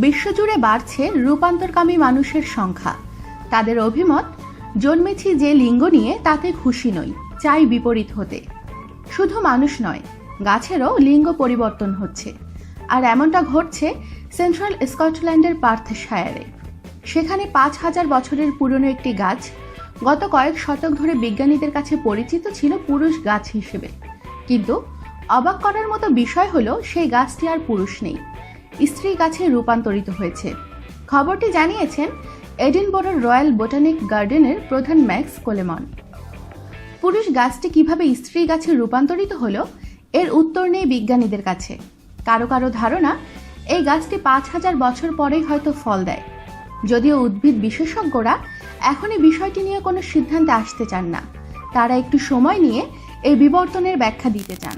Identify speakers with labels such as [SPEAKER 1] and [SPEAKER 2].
[SPEAKER 1] বিশ্বজুড়ে বাড়ছে রূপান্তরকামী মানুষের সংখ্যা। তাদের অভিমত, জন্মেছি যে লিঙ্গ নিয়ে তাতে খুশি নই, চাই বিপরীত হতে। শুধু মানুষ নয়, গাছেরও লিঙ্গ পরিবর্তন হচ্ছে। আর এমনটা ঘটছে সেন্ট্রাল স্কটল্যান্ডের পার্থশায়ারে সেখানে পাঁচ হাজার বছরের পুরনো একটি গাছ গত কয়েক শতক ধরে বিজ্ঞানীদের কাছে পরিচিত ছিল পুরুষ গাছ হিসেবে। কিন্তু অবাক করার মতো বিষয় হলো, সেই গাছটি আর পুরুষ নেই। স্ত্রী গাছে রূপান্তরিত হয়েছে। খবরটি জানিয়েছেন এডিনবরোর রয়্যাল বোটানিক গার্ডেনের প্রধান ম্যাক্স কোলেমন। পুরুষ গাছটি কীভাবে স্ত্রী গাছে রূপান্তরিত হলো, এর উত্তর নেই বিজ্ঞানীদের কাছে। কারও কারও ধারণা, এই গাছটি পাঁচ হাজার বছর পরেই হয়তো ফল দেয়। যদিও উদ্ভিদ বিশেষজ্ঞরা এখনই বিষয়টি নিয়ে কোনো সিদ্ধান্তে আসতে চান না। তারা একটু সময় নিয়ে এই বিবর্তনের ব্যাখ্যা দিতে চান।